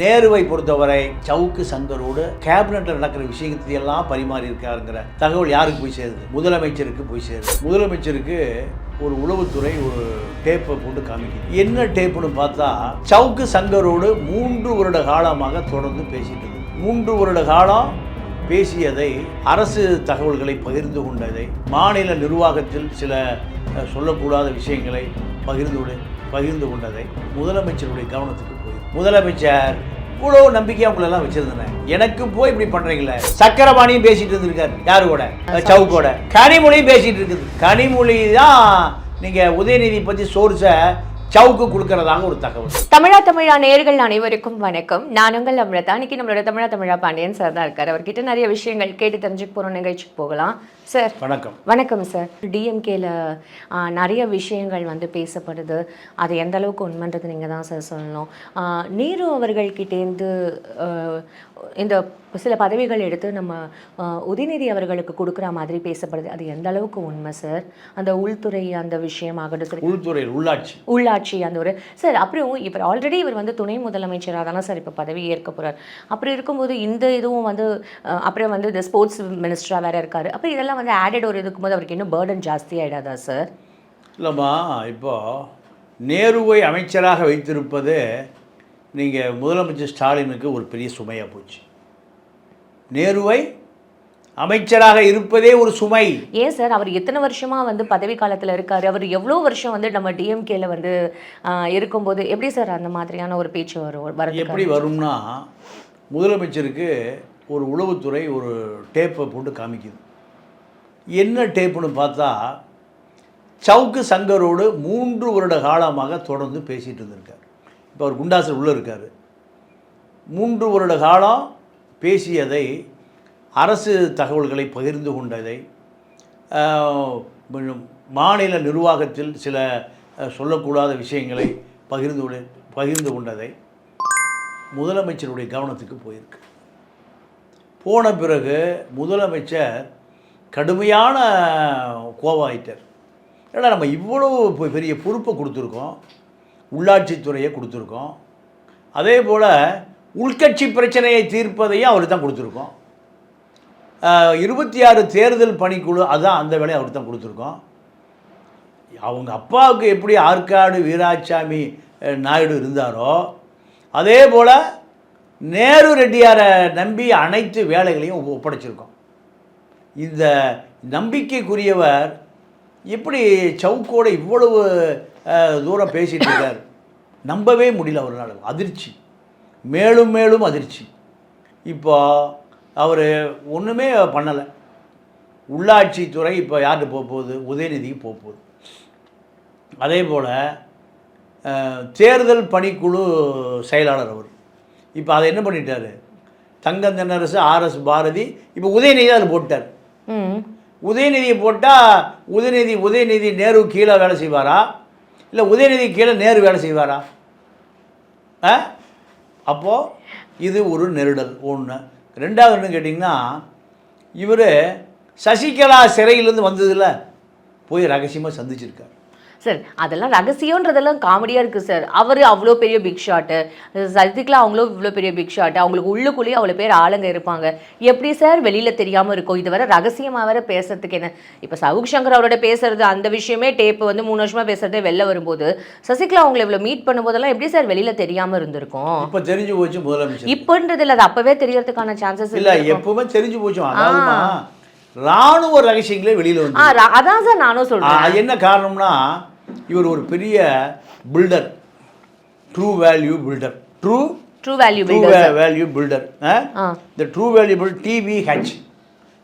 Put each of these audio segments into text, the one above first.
நேருவை பொறுத்தவரை சவுக்கு சங்கரோடு கேபினெட்ல நடக்கிற விஷயத்தை எல்லாம் பரிமாறி இருக்காருங்கிற தகவல் யாருக்கு போய் சேருது? முதலமைச்சருக்கு போய் சேருது. முதலமைச்சருக்கு ஒரு உளவுத்துறை ஒரு டேப்பை போட்டு காமிக்குது. என்ன டேப்புன்னு பார்த்தா சவுக்கு சங்கரோடு மூன்று வருட காலமாக தொடர்ந்து பேசிட்டு மூன்று வருட காலம் பேசியதை அரசு தகவல்களை பகிர்ந்து கொண்டதை மாநில நிர்வாகத்தில் சில சொல்லக்கூடாத விஷயங்களை பகிர்ந்து பகிர்ந்து கொண்டதை முதலமைச்சருடைய கவனத்துக்கு போய் முதலமைச்சர் இவ்வளோ நம்பிக்கையா உங்களெல்லாம் வச்சிருந்தேன் எனக்கு போய் இப்படி பண்றீங்களே. சக்கரபாணியும் பேசிட்டு இருந்திருக்காரு. யாரு கூட சவுக்கோட. கனிமொழியும் பேசிட்டு இருக்குது. கனிமொழி தான் நீங்க உதயநிதி பத்தி சோர்ஸை சவுக்கு கொடுக்கறதாக ஒரு தகவல். தமிழா தமிழா நேயர்கள் அனைவருக்கும் வணக்கம். நான் உங்கள் அமிர்தா. இன்னைக்கு நம்மளோட தமிழா தமிழா பாண்டியன் சார் தான் இருக்காரு. அவர்கிட்ட நிறைய விஷயங்கள் கேட்டு தெரிஞ்சுக்க போறோம். நிகழ்ச்சிக்கு போகலாம். சார் வணக்கம். வணக்கம் சார் டிஎம்கேல நிறைய விஷயங்கள் வந்து பேசப்படுது. அது எந்த அளவுக்கு உண்மைன்றது நீங்கள் தான் சார் சொல்லணும். நேரு அவர்கள்கிட்டேருந்து இந்த சில பதவிகள் எடுத்து நம்ம ஆ, உதயநிதி அவர்களுக்கு கொடுக்குற மாதிரி பேசப்படுது. அது எந்த அளவுக்கு உண்மை சார் அந்த உள்துறை அந்த விஷயமாகட்டும் சரி உள்துறையில் உள்ளாட்சி. உள்ளாட்சி அந்த ஒரு சார் அப்புறம் இவர் ஆல்ரெடி இவர் வந்து துணை முதலமைச்சராக தானே சார் இப்போ பதவி ஏற்க போறார். அப்படி இருக்கும்போது இந்த இதுவும் வந்து அப்புறம் வந்து இந்த ஸ்போர்ட்ஸ் மினிஸ்டராக வேற இருக்காரு. அப்போ இதெல்லாம் வந்து ஆடட் ஒரு இருக்கும்போது அவருக்கு இன்னும் பேர்டன் ஜாஸ்தி சார் இல்லைம்மா இப்போ நேருவை அமைச்சராக வைத்திருப்பது நீங்கள் முதலமைச்சர் ஸ்டாலினுக்கு ஒரு பெரிய சுமையாக போச்சு. நேருவை அமைச்சராக இருப்பதே ஒரு சுமை. ஏன் சார் அவர் எத்தனை வருஷமா வந்து பதவி காலத்துல இருக்காரு? அவர் எவ்வளோ வருஷம் வந்து நம்ம டிஎம்கேல வந்து இருக்கும்போது எப்படி சார் அந்த மாதிரியான ஒரு பேச்சு வரும் வரதுக்கு எப்படி வரும்னா முதலமைச்சருக்கு ஒரு உளவுத்துறை ஒரு டேப்பை போட்டு காமிக்குது. என்ன டேப்புன்னு பார்த்தா சவுக்கு சங்கரோடு மூன்று வருட காலமாக தொடர்ந்து பேசிகிட்டு இருந்திருக்கார். இப்போ அவர் குண்டாசர் உள்ளே இருக்கார். மூன்று வருட காலம் பேசியதை அரசு தகவல்களை பகிர்ந்து கொண்டதை மாநில நிர்வாகத்தில் சில சொல்லக்கூடாத விஷயங்களை பகிர்ந்து பகிர்ந்து கொண்டதை முதலமைச்சருடைய கவனத்துக்கு போயிருக்கு. போன பிறகு முதலமைச்சர் கடுமையான கோவாயிட்டார் ஏன்னா நம்ம இவ்வளோ பெ- பெரிய பொறுப்பை கொடுத்துருக்கோம் உள்ளாட்சித்துறையை கொடுத்துருக்கோம் அதே போல் உள்கட்சி பிரச்சனையை தீர்ப்பதையும் அவர் தான் கொடுத்துருக்கோம். இருபத்தி ஆறு தேர்தல் பணிக்குழு அதுதான் அந்த வேலையை அவர் தான் கொடுத்துருக்கோம். அவங்க அப்பாவுக்கு எப்படி ஆற்காடு வீராசாமி நாயுடு இருந்தாரோ அதே போல் நேரு ரெட்டியாரை நம்பி அனைத்து வேலைகளையும் ஒப்படைச்சிருக்கோம். இந்த நம்பிக்கைக்குரியவர் எப்படி சவுக்கோட இவ்வளவு தூரம் பேசிகிட்டு இருக்கார். நம்பவே முடியல அவரால் அதிர்ச்சி. மேலும் மேலும் அதிர்ச்சி. இப்போ அவர் ஒன்றுமே பண்ணலை. உள்ளாட்சித்துறை இப்போ யார்கிட்ட போக போகுது? உதயநிதிக்கு போக போகுது. அதே போல் தேர்தல் பணிக்குழு செயலாளர் அவர். இப்போ அதை என்ன பண்ணிட்டார்? தங்கம் தென்னரசு ஆர்எஸ் பாரதி இப்போ உதயநிதி அதில் போட்டார் உதயநிதியை போட்டால் உதயநிதி உதயநிதி நேரு கீழே வேலை செய்வாரா? இல்லை உதயநிதி கீழே நேரு வேலை செய்வாரா? ஆ? அப்போது இது ஒரு நெருடல் ஒன்று ரெண்டாவது கேட்டிங்கன்னா இவர் சசிகலா சிறையிலேருந்து வந்ததில்ல போய் ரகசியமாக சந்திச்சிருக்கார். சார் அதெல்லாம் ரகசியன்றதெல்லாம் காமெடியாக இருக்குது சார். அவர் அவ்வளோ பெரிய பிக் ஷாட்டு சதிக்கலா அவங்களோ இவ்வளோ பெரிய பிக் ஷாட்டு அவங்களுக்கு உள்ளுக்குள்ளேயே அவ்வளோ பேர் ஆளுங்க இருப்பாங்க. எப்படி சார் வெளியில் தெரியாமல் இருக்கும்? இது வர ரகசியமாக வேற பேசுறதுக்கு என்ன? இப்போ சவுக் சங்கர் அவரோட பேசுறது அந்த விஷயமே டேப் வந்து மூணு வருஷமா பேசுறதே வெளில வரும்போது சசிகலா அவங்களை இவ்வளோ மீட் பண்ணும்போதெல்லாம் எப்படி சார் வெளியில் தெரியாமல் இருந்திருக்கும்? இப்போ தெரிஞ்சு போச்சு முதலமைச்சர். இப்போன்றது இல்லை அது அப்போவே தெரியறதுக்கான சான்சஸ் இல்லை எப்பவுமே தெரிஞ்சு போச்சு. ராணுவ ரகசியங்களே வெளியில் வந்து அதான் சார் நானும் சொல்கிறேன் அது என்ன காரணம்னா இவர் ஒரு பெரிய builder true value builder true true value true value builder இந்த ட்ரூ வேல்யூபிள் டிவிஹெச்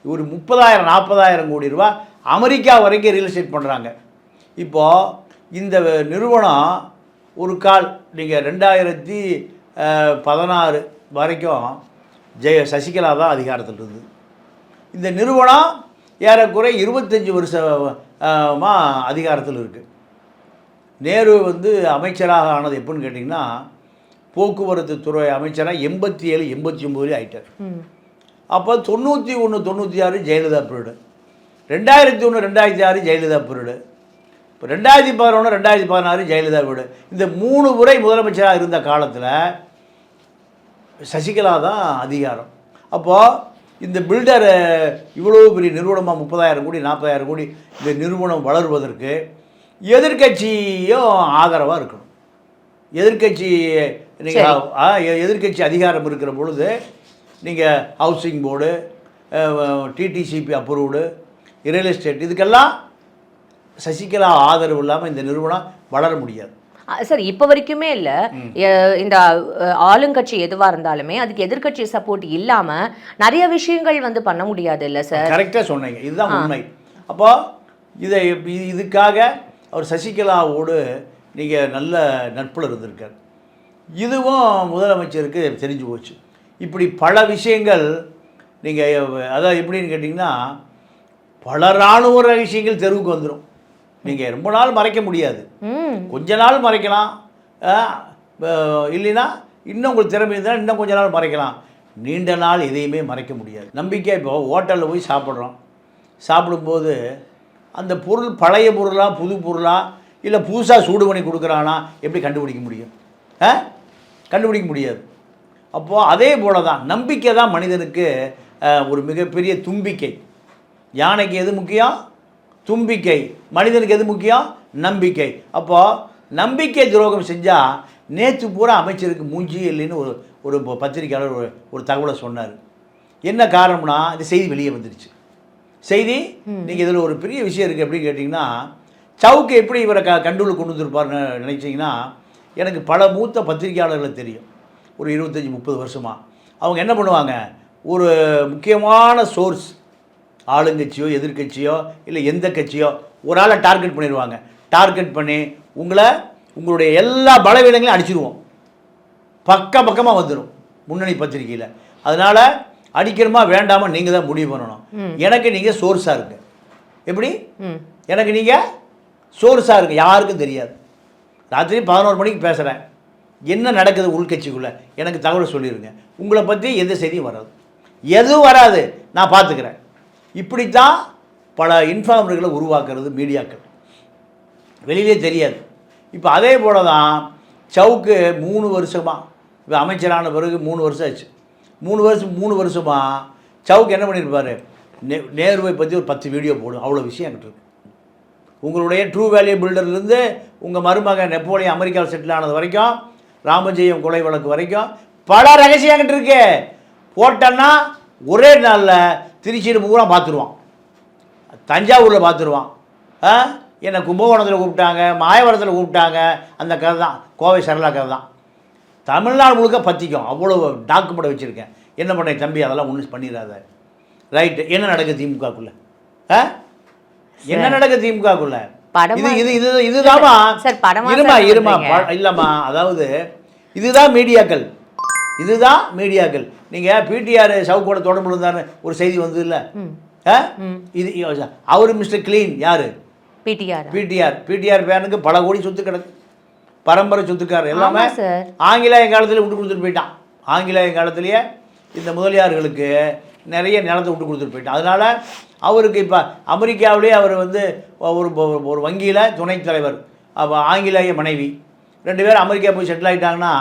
ஒரு முப்பதாயிரம் நாற்பதாயிரம் கோடி ரூபா அமெரிக்கா வரைக்கும் ரியல் எஸ்டேட் பண்ணுறாங்க இப்போது இந்த நிறுவனம் ஒரு கால் நீங்கள் ரெண்டாயிரத்தி பதினாறு வரைக்கும் ஜெய சசிகலா தான் அதிகாரத்தில் இருந்தது. இந்த நிறுவனம் ஏறக்குறை இருபத்தஞ்சி வருஷமா அதிகாரத்தில் இருக்குது நேரு வந்து அமைச்சராக ஆனது எப்படின்னு கேட்டிங்கன்னா போக்குவரத்து துறை அமைச்சராக எண்பத்தி ஏழு எண்பத்தி ஒம்போதுலேயே ஆயிட்டார். ம். அப்போ தொண்ணூற்றி ஒன்று தொண்ணூற்றி ஆறு ஜெயலலிதா பீரியடு ரெண்டாயிரத்தி ஒன்று ரெண்டாயிரத்தி ஆறு ஜெயலலிதா பீரியடு இப்போ ரெண்டாயிரத்தி பதினொன்று ரெண்டாயிரத்தி பதினாறு ஜெயலலிதா வீடு இந்த மூணு முறை முதலமைச்சராக இருந்த காலத்தில் சசிகலா தான் அதிகாரம். அப்போது இந்த பில்டர் இவ்வளோ பெரிய நிறுவனமாக முப்பதாயிரம் கோடி நாற்பதாயிரம் கோடி இந்த நிறுவனம் வளருவதற்கு எதிர்க்கட்சியும் ஆதரவாக இருக்கணும். எதிர்க்கட்சி நீங்கள் எதிர்க்கட்சி அதிகாரம் இருக்கிற பொழுது நீங்கள் housing board DTCP approved real estate இதுக்கெல்லாம் சசிகலா ஆதரவு இல்லாமல் இந்த நிறுவனம் வளர முடியாது. சார் இப்போ வரைக்குமே இல்ல. இந்த ஆளுங்கட்சி எதுவா இருந்தாலுமே அதுக்கு எதிர்க்கட்சி சப்போர்ட் இல்லாம நிறைய விஷயங்கள் வந்து பண்ண முடியாது இல்ல சார் கரெக்டாக சொன்னீங்க. இதுதான் உண்மை. அப்போ இதை இது- இதுக்காக அவர் சசிகலாவோடு நீங்கள் நல்ல நட்பில் இருந்திருக்கார். இதுவும் முதலமைச்சருக்கு தெரிஞ்சு போச்சு. இப்படி பல விஷயங்கள் நீங்கள் அதாவது எப்படின்னு கேட்டிங்கன்னா பல இராணுவ ரகசியங்கள் தெருவுக்கு வந்துடும் நீங்கள் ரொம்ப நாள் மறைக்க முடியாது. கொஞ்ச நாள் மறைக்கலாம். இல்லைன்னா இன்னும் உங்களுக்கு திறமை இருந்தால் இன்னும் கொஞ்ச நாள் மறைக்கலாம். நீண்ட நாள் எதையுமே மறைக்க முடியாது. நம்பிக்கை இப்போ ஹோட்டலில் போய் சாப்பிட்றோம். சாப்பிடும்போது அந்த பொருள் பழைய பொருளா புது பொருளா இல்லை புதுசாக சூடு பண்ணி கொடுக்குறானா எப்படி கண்டுபிடிக்க முடியும்? ஆ? கண்டுபிடிக்க முடியாது. அப்போது அதே போல தான் நம்பிக்கை தான் மனிதனுக்கு ஒரு மிகப்பெரிய தும்பிக்கை. யானைக்கு எது முக்கியம்? தும்பிக்கை. மனிதனுக்கு எது முக்கியம்? நம்பிக்கை. அப்போது நம்பிக்கை துரோகம் செஞ்சால் நேற்று பூரா அமைச்சருக்கு மூஞ்சி இல்லைன்னு ஒரு ஒரு பத்திரிகையாளர் பத்திரிக்கையாளர் ஒரு ஒரு தகவலை சொன்னார். என்ன காரணம்னா இந்த செய்தி வெளியே வந்துடுச்சு செய்தி? நீங்கள் இதில் ஒரு பெரிய விஷயம் இருக்குது எப்படின்னு கேட்டிங்கன்னா சவுக்கு எப்படி இவரை க கண்டுள்ள கொண்டு வந்திருப்பார்னு நினச்சிங்கன்னா எனக்கு பல மூத்த பத்திரிகையாளர்களை தெரியும். ஒரு இருபத்தஞ்சி முப்பது வருஷமாக அவங்க என்ன பண்ணுவாங்க? ஒரு முக்கியமான சோர்ஸ் ஆளுங்கட்சியோ எதிர்க்கட்சியோ இல்லை எந்த கட்சியோ ஒரு ஆளை டார்கெட் பண்ணிடுவாங்க டார்கெட் பண்ணி உங்களை உங்களுடைய எல்லா பலவீனங்களையும் அடிச்சிருவோம். பக்க பக்கமாக வந்துடும் முன்னணி பத்திரிக்கையில் அதனால் அடிக்கிறமா வேண்டாமா நீங்கள் தான் முடிவு பண்ணணும். எனக்கு நீங்கள் சோர்ஸாக இருங்க. எப்படி? எனக்கு நீங்கள் சோர்ஸாக இருக்கு யாருக்கும் தெரியாது. ராத்திரி பதினோரு மணிக்கு பேசுகிறேன் என்ன நடக்குது உள்கட்சிக்குள்ளே எனக்கு தகவல் சொல்லிடுங்க உங்களை பற்றி எந்த செய்தியும் வராது. எதுவும் வராது. நான் பார்த்துக்கிறேன் இப்படித்தான் பல இன்ஃபார்மர்களை உருவாக்குறது மீடியாக்கள். வெளியிலே தெரியாது. இப்போ அதே போல தான் சவுக்கு மூணு வருஷமாக இப்போ அமைச்சரான பிறகு மூணு வருஷம் ஆச்சு. மூணு வருஷம் மூணு வருஷமாக சவுக்கு என்ன பண்ணியிருப்பார் நே நேருவை பற்றி ஒரு பத்து வீடியோ போடும். அவ்வளோ விஷயம் என்கிட்ட இருக்கு. உங்களுடைய ட்ரூ வேல்யூ பில்டர்லேருந்து உங்கள் மருமகன் நெப்போலியன் அமெரிக்காவில் செட்டில் ஆனது வரைக்கும் ராமஜெயம் கொலை வழக்கு வரைக்கும் பல ரகசியம் என்கிட்ட இருக்கு. போட்டேன்னா ஒரே நாளில் திருச்சியில் பூரா பார்த்துருவான் தஞ்சாவூரில் பார்த்துருவான் ஆ? என்னை கும்பகோணத்தில் கூப்பிட்டாங்க மாயவரத்தில் கூப்பிட்டாங்க. அந்த கதை தான். கோவை சரளா கதை தான். தமிழ்நாடு முழுக்க பற்றிக்கும் அவ்வளோ டாக்குமெண்ட் வச்சுருக்கேன். என்ன பண்ணேன் தம்பி அதெல்லாம் ஒன்றும் பண்ணிடாத. ரைட்டு என்ன நடக்குது திமுகக்குள்ள? ஆ? என்ன நடக்குது திமுகக்குள்ள? இது இது இது படமா இருமா இருமா இல்லைம்மா. அதாவது இதுதான் மீடியாக்கள். இதுதான் மீடியாக்கள். நீங்கள் பிடிஆர் சவுக்கோட தொடர்பு இருந்தான்னு ஒரு செய்தி வந்தது இல்லை இது அவர் மிஸ்டர் க்ளீன். யார்? பிடிஆர் பிடிஆர் பிடிஆர் பேனுக்கு பல கோடி சொத்து கிடக்கு. பரம்பரை சொத்துக்காரர் எல்லாமே. ஆங்கிலேய காலத்தில் விட்டு கொடுத்துட்டு போயிட்டான். ஆங்கிலேய காலத்திலேயே இந்த முதலியார்களுக்கு நிறைய நிலத்தை விட்டு கொடுத்துட்டு போயிட்டான். அதனால் அவருக்கு இப்போ அமெரிக்காவிலேயே அவர் வந்து ஒரு ஒரு- வங்கியில் துணைத் தலைவர் அப்போ ஆங்கிலேய மனைவி. ரெண்டு பேரும் அமெரிக்கா போய் செட்டில் ஆகிட்டாங்கன்னா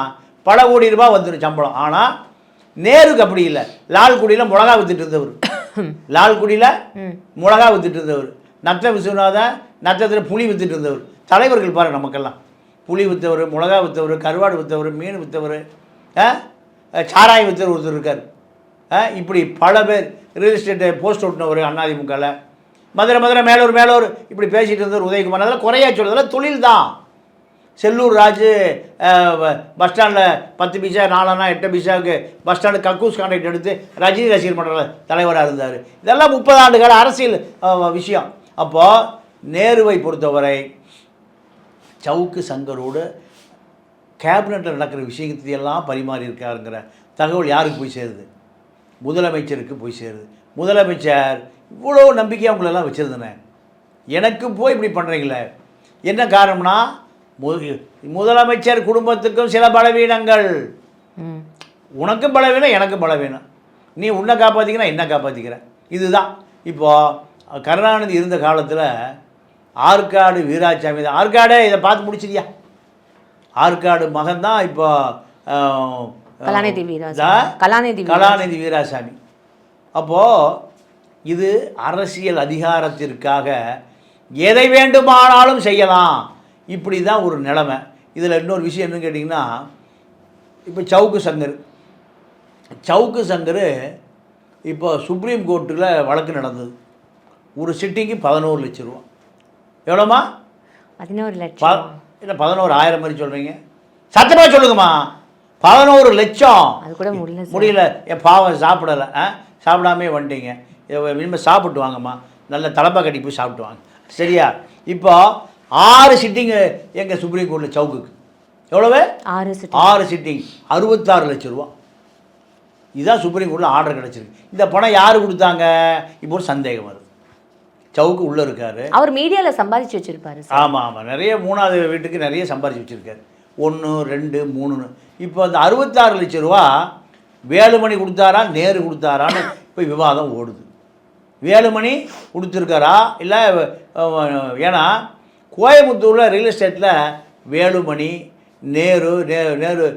பல கோடி ரூபாய் வந்துடும் சம்பளம். ஆனால் நேருக்கு அப்படி இல்லை. லால்குடியில் மிளகா வித்துட்டு இருந்தவர். லால்குடியில் மிளகா வித்துட்டு இருந்தவர். நத்த விஸ்வநாதன் நத்தத்தில் புளி வித்துட்டு இருந்தவர். தலைவர்கள் பாரு நமக்கெல்லாம். புளி விற்றவர் மிளகா விற்றவர் கருவாடு விற்றவர் மீன் விற்றவர் சாராய விற்றவர் ஒருத்தர் இருக்கார். இப்படி பல பேர் ரியல் எஸ்டேட்டு போஸ்ட் ஒட்டினவர் அண்ணாதிமுகவில் மதுரை மதுரை மேலூர் மேலூர் இப்படி பேசிகிட்டு இருந்தவர் உதயகுமார். அதெல்லாம் குறையா சொல்றதெல்லாம் தொழில் தான் செல்லூர் ராஜு பஸ் ஸ்டாண்டில் பத்து பைசா நாலனா எட்டு பைசாவுக்கு பஸ் ஸ்டாண்டு கக்கூஸ் கான்ட்ராக்ட் எடுத்து ரஜினி ரசிகர் மன்ற தலைவராக இருந்தார். இதெல்லாம் முப்பது ஆண்டு அரசியல் விஷயம். அப்போது நேருவை பொறுத்தவரை சவுக்கு சங்கரோடு கேபினட்டில் நடக்கிற விஷயத்தையெல்லாம் பரிமாறி இருக்காருங்கிற தகவல் யாருக்கு போய் சேருது? முதலமைச்சருக்கு போய் சேருது. முதலமைச்சர் இவ்வளோ நம்பிக்கையாக உங்களெல்லாம் வச்சுருந்தேன். எனக்கு போய் இப்படி பண்ணுறீங்களே என்ன காரணம்னா முதலமைச்சர் குடும்பத்துக்கும் சில பலவீனங்கள். உனக்கும் பலவீனம் எனக்கும் பலவீனம். நீ உன்னை காப்பாற்றிக்கிற என்ன காப்பாற்றிக்கிற இதுதான். இப்போது கருணாநிதி இருந்த காலத்தில் ஆற்காடு வீராசாமி தான். ஆற்காடே இதை பார்த்து முடிச்சிரியா ஆற்காடு மகன் தான் இப்போ கலாநிதி வீராசாமி? கலாநிதி கலாநிதி வீராசாமி. அப்போது இது அரசியல் அதிகாரத்திற்காக எதை வேண்டுமானாலும் செய்யலாம். இப்படி தான் ஒரு நிலைமை. இதில் இன்னொரு விஷயம் என்னன்னு கேட்டிங்கன்னா இப்போ சவுக்கு சங்கர். சவுக்கு சங்கர் இப்போ சுப்ரீம் கோர்ட்டில் வழக்கு நடந்தது. ஒரு சிட்டிங்கு பதினோரு லட்ச ரூபா. எவ்வளோமா பதினோரு லட்சம். இல்லை பதினோரு ஆயிரம் மாதிரி சொல்கிறீங்க சத்தமாக சொல்லுங்கம்மா. பதினோரு லட்சம். அது கூட முடியல முடியல. என் பாவம் சாப்பிடலை. ஆ? சாப்பிடாமே வந்துட்டீங்க. இனிமேல் சாப்பிட்டு வாங்கம்மா. நல்ல தலைப்பா கட்டி போய் சாப்பிட்டு வாங்க. சரியா? இப்போ ஆறு சிட்டிங்கு எங்கள் சுப்ரீம் கோர்ட்டில் சவுக்குக்கு? எவ்வளவு? ஆறு ஆறு சிட்டிங் அறுபத்தாறு லட்ச ரூபா. இதுதான் சுப்ரீம் கோர்ட்டில் ஆர்டர் கிடச்சிருக்கு. இந்த பணம் யார் கொடுத்தாங்க? இப்போ ஒரு சந்தேகம் வருது. சவுக்கு உள்ளே இருக்காரு. அவர் மீடியால சம்பாதிச்சு வச்சிருப்பாரு சார். ஆமாம் ஆமாம் நிறைய மூணாவது வீட்டுக்கு நிறைய சம்பாரிச்சு வச்சுருக்காரு. ஒன்று ரெண்டு மூணுன்னு. இப்போ அந்த அறுபத்தாறு லட்ச ரூபா வேலுமணி கொடுத்தாரா நேரு கொடுத்தாரான்னு இப்போ விவாதம் ஓடுது. வேலுமணி கொடுத்துருக்காரா? இல்லை ஏன்னா கோயம்புத்தூரில் ரியல் எஸ்டேட்டில் வேலுமணி நேரு நே நேரு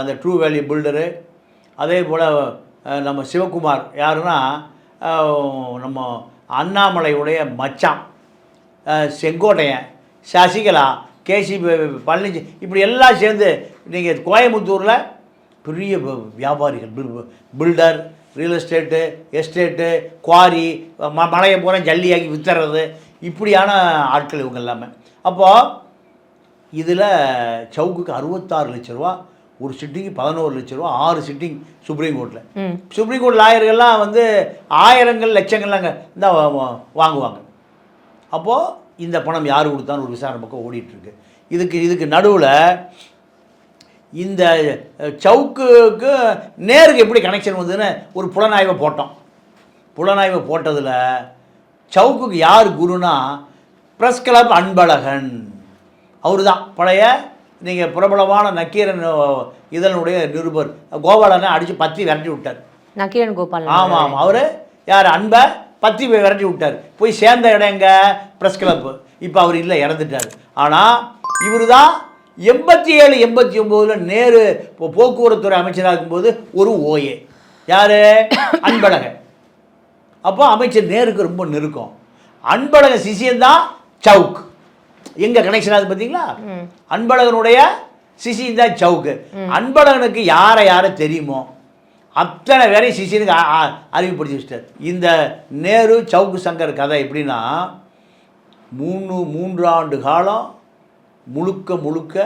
அந்த ட்ரூ வேல்யூ பில்டரு அதே போல் நம்ம சிவகுமார் யாருன்னா நம்ம அண்ணாமலையுடைய மச்சான் செங்கோட்டையன் சசிகலா கேசி பழனிச்சி இப்படி எல்லாம் சேர்ந்து நீங்கள் கோயம்புத்தூரில் பெரிய வியாபாரிகள் builder real estate estate quarry ம மலையை பூரா ஜல்லியாக்கி வித்துறது இப்படியான ஆட்கள் இவங்க எல்லாமே. அப்போது இதில் சவுக்குக்கு அறுபத்தாறு லட்ச ரூபா ஒரு சிட்டிங்கு பதினோரு லட்ச ரூபா ஆறு சிட்டிங் சுப்ரீம் கோர்ட்டில் சுப்ரீம் கோர்ட் லாயர்கள்லாம் வந்து ஆயிரங்கள் லட்சங்கள்லாங்க இந்த வாங்குவாங்க. அப்போது இந்த பணம் யார் கொடுத்தான்னு ஒரு விசாரணை பக்கம் ஓடிட்டு இருக்கு இதுக்கு இதுக்கு நடுவில் இந்த சவுக்குக்கு நேருக்கு எப்படி கனெக்ஷன் வந்ததுன்னு ஒரு புலனாய்வை போட்டோம். புலனாய்வை போட்டதில் சவுக்குக்கு யார் குருனா ப்ரெஸ் கிளப் அன்பழகன். அவர் தான் பழைய நீங்கள் பிரபலமான நக்கீரன் இதனுடைய நிருபர். கோபாலனை அடித்து பத்தி விரட்டி விட்டார். நக்கீரன் கோபால் ஆமாம் ஆமாம் அவர் யார்? அன்பை பத்தி விரட்டி விட்டார். போய் சேர்ந்த இடம் எங்க? ப்ரெஸ் கிளப்பு இப்போ அவர் இல்லை இறந்துட்டார். ஆனால் இவர் தான் எண்பத்தி ஏழு எண்பத்தி ஒம்போதில் நேரு இப்போ போக்குவரத்துறை அமைச்சராக இருக்கும்போது ஒரு ஓஏ. யார்? அன்பழகன். அப்போ அமைச்சர் நேருக்கு ரொம்ப நெருக்கம். அன்பழகன் சிசியன் சவுக். எங்கே கனெக்ஷன் ஆகுது பார்த்தீங்களா அன்பழகனுடைய சிசியன் தான் சவுக்கு. அன்பழகனுக்கு யாரை யாரை தெரியுமோ அத்தனை பேரையும் சிசியனுக்கு அ- அ- அறிமுகப்படுத்தி வச்சிட்டார். இந்த நேரு சவுக்கு சங்கர் கதை எப்படின்னா மூணு மூன்றாண்டு காலம் முழுக்க முழுக்க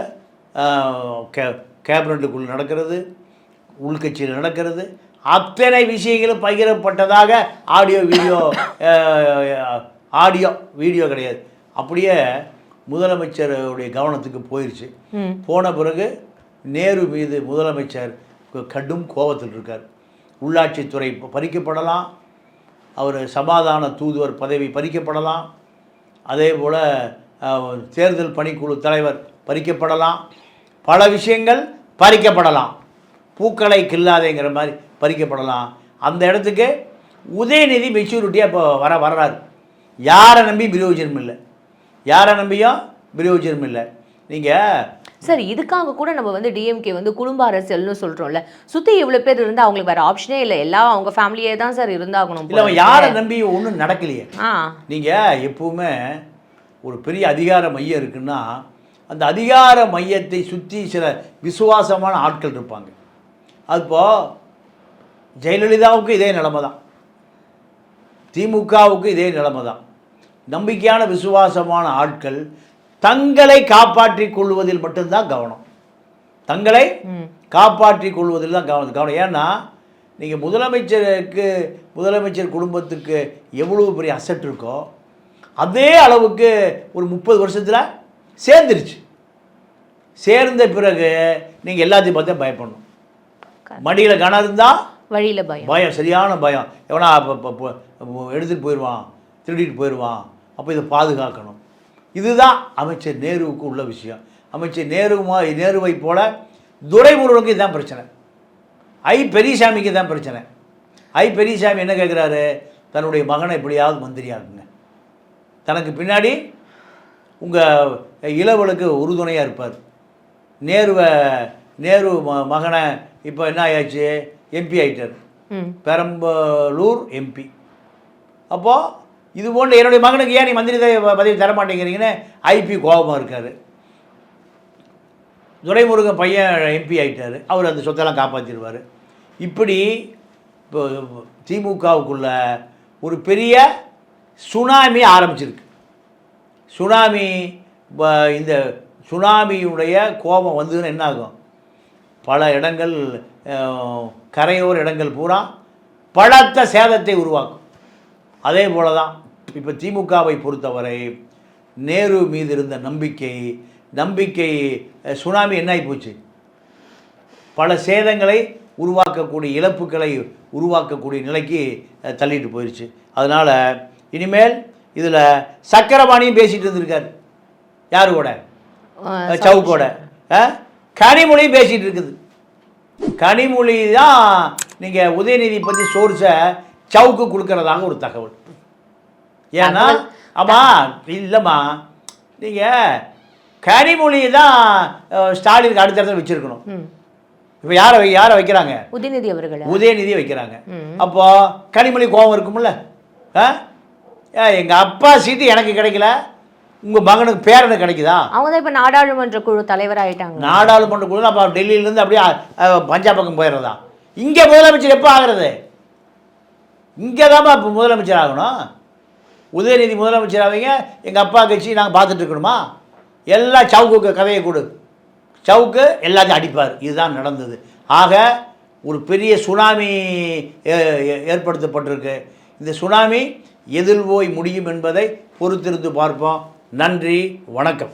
கே கேபினட்டுக்குள் நடக்கிறது உள்கட்சியில் நடக்கிறது. அத்தனை விஷயங்களும் பகிரப்பட்டதாக ஆடியோ வீடியோ ஆடியோ வீடியோ கிடையாது. அப்படியே முதலமைச்சருடைய கவனத்துக்கு போயிடுச்சு போன பிறகு நேரு மீது முதலமைச்சர் கடும் கோபத்தில் இருக்கார். உள்ளாட்சித்துறை பறிக்கப்படலாம். அவர் சமாதான தூதுவர் பதவி பறிக்கப்படலாம். அதே போல் தேர்தல் பணிக்குழு தலைவர் பறிக்கப்படலாம். பல விஷயங்கள் பறிக்கப்படலாம். பூக்களை கில்லாதேங்கிற மாதிரி பறிக்கப்படலாம். அந்த இடத்துக்கு உதயநிதி மெச்சூரிட்டியாக இப்போ வர வர்றாரு. யாரை நம்பி பிரயோஜனம் இல்லை. யாரை நம்பியும் பிரயோஜனம் இல்லை. நீங்கள் சார் இதுக்காக கூட நம்ம வந்து டிஎம்கே வந்து குடும்ப அரசியல்னு சொல்றோம்ல. சுத்தி இவ்வளவு பேர் இருந்தா அவங்களுக்கு வேற ஆப்ஷனே இல்லை. எல்லாம் அவங்க ஃபேமிலியே தான் சார் இருந்தாகணும் இல்லை அவன் யாரை நம்பி ஒன்றும் நடக்கலையே. ஆ. நீங்கள் எப்பவுமே ஒரு பெரிய அதிகார மையம் இருக்குன்னா அந்த அதிகார மையத்தை சுற்றி சில விசுவாசமான ஆட்கள் இருப்பாங்க. அப்போ ஜெயலலிதாவுக்கு இதே நிலைமை தான். திமுகவுக்கு இதே நிலைமை தான். நம்பிக்கையான விசுவாசமான ஆட்கள் தங்களை காப்பாற்றிக் கொள்வதில் மட்டும்தான் கவனம். தங்களை ம். காப்பாற்றிக் கொள்வதில் தான் கவனம். கவனம். ஏன்னா நீங்கள் முதலமைச்சருக்கு முதலமைச்சர் குடும்பத்துக்கு எவ்வளவு பெரிய அசட் இருக்கோ அதே அளவுக்கு ஒரு முப்பது வருஷத்தில் சேர்ந்துருச்சு. சேர்ந்த பிறகு நீங்கள் எல்லாத்தையும் பார்த்தா பயப்படணும். மடியில் கணம் இருந்தால் வழியில பயம். பயம் சரியான பயம். எவனா எடுத்துகிட்டு போயிடுவான் திருடிட்டு போயிடுவான் அப்போ இதை பாதுகாக்கணும். இதுதான் அமைச்சர் நேருவுக்கு உள்ள விஷயம். அமைச்சர் நேருமா நேருவை போல துரைமுருகனுக்கு இதுதான் பிரச்சனை. ஐ பெரியசாமிக்கு தான் பிரச்சனை. ஐ பெரியசாமி என்ன கேட்குறாரு தன்னுடைய மகனை எப்படியாவது மந்திரியாக்குங்க. தனக்கு பின்னாடி உங்கள் இளவலுக்கு உறுதுணையாக இருப்பார். நேருவை நேரு ம மகனை இப்போ என்ன ஆயாச்சு? எம்பி ஆயிட்டார். ம். பெரம்பலூர் எம்பி அப்போது இது போன்ற என்னுடைய மகனுக்கு ஏன் நீ மந்திரி பதவி தர மாட்டேங்கிறீங்கன்னு ஐபி கோபமாக இருக்கார். துரைமுருகன் பையன் எம்பி ஆயிட்டார். அவர் அந்த சொத்தெல்லாம் காப்பாற்றிடுவார் இப்படி இப்போ திமுகவுக்குள்ள ஒரு பெரிய சுனாமி ஆரம்பிச்சிருக்கு. சுனாமி இந்த சுனாமியுடைய கோபம் வந்ததுன்னு என்ன ஆகும்? பல இடங்கள் கரையோர் கரையோர இடங்கள் பூரா பலத்த சேதத்தை உருவாக்கும். அதே போல தான் இப்போ திமுகவை பொறுத்தவரை நேரு மீது இருந்த நம்பிக்கை நம்பிக்கை சுனாமி என்ன போச்சு? பல சேதங்களை உருவாக்கக்கூடிய இழப்புகளை உருவாக்கக்கூடிய நிலைக்கு தள்ளிட்டு போயிடுச்சு அதனால் இனிமேல் இதில் சக்கரபாணியும் பேசிகிட்டு இருந்திருக்காரு. யாரு கூட சவுக்கோட. கனிமொழியும் பேசிகிட்டு இருக்குது. கனிமொழி தான் நீங்கள் உதயநிதி பற்றி சோர்ஸை சவுக்கு கொடுக்கறதாக ஒரு தகவல். ஏன்னா ஆமாம் இல்லைம்மா. நீங்கள் கனிமொழி தான் ஸ்டாலினுக்கு அடுத்த இடத்துல வச்சுருக்கணும். இப்போ யாரை யாரை வைக்கிறாங்க? உதயநிதி அவர்களை? உதயநிதியை வைக்கிறாங்க. ம். அப்போ கனிமொழி கோபம் இருக்கும்ல? ஆ? எங்கள் அப்பா சீட்டு எனக்கு கிடைக்கல. உங்கள் மகனுக்கு பேரனுக்கு கிடைக்குதா? அவங்க தான் இப்போ நாடாளுமன்ற குழு தலைவராயிட்டாங்க நாடாளுமன்ற குழு அப்போ டெல்லியிலேருந்து அப்படியே பஞ்சாப் பக்கம் போயிடுறதா? இங்கே முதலமைச்சர் எப்போ ஆகிறது? இங்கே தான்ப்பா இப்போ முதலமைச்சர் ஆகணும். உதயநிதி முதலமைச்சர் அவங்க எங்கள் அப்பா கட்சி நாங்கள் பார்த்துட்டு இருக்கணுமா? எல்லா சவுக்கு கதையை கொடு. சவுக்கு எல்லாத்தையும் அடிப்பார். இதுதான் நடந்தது. ஆக ஒரு பெரிய சுனாமி ஏ- ஏ- ஏற்படுத்தப்பட்டிருக்கு. இந்த சுனாமி எதில் போய் முடியும் என்பதை பொறுத்திருந்து பார்ப்போம். நன்றி வணக்கம்.